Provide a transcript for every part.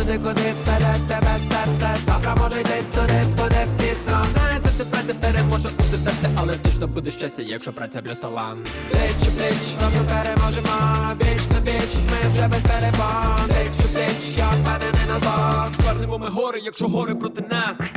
Туди, куди вперед тебе серце Завтра може йти туди, буде пізно Знає, за те праця переможе у терти, але точно буде щастя, якщо праця плюс талант. Плеч у плеч, разом переможемо Віч на віч, ми вже без перебан Плеч у я впевнений на зло Звернемо ми гори, якщо гори проти нас.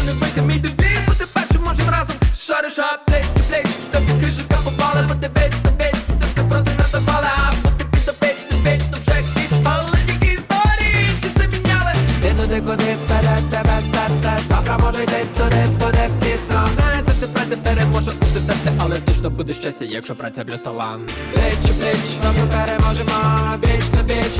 Ти не вийде мій девіз. Бути першим можем разом. Шариш аптеч, плеч, та під хижика бо ти та веч, ти проти нас запали, а бути під ти веч, то вже хтіч. Але тільки історії, чи це міняли? Ти туди, куди вперед тебе серце Завтра може йти туди, буде пізно Знає, за те праця переможе усе терти, але точно буде щастя, якщо праця плюс талант. Плеч у плеч, разом переможемо Віч на віч,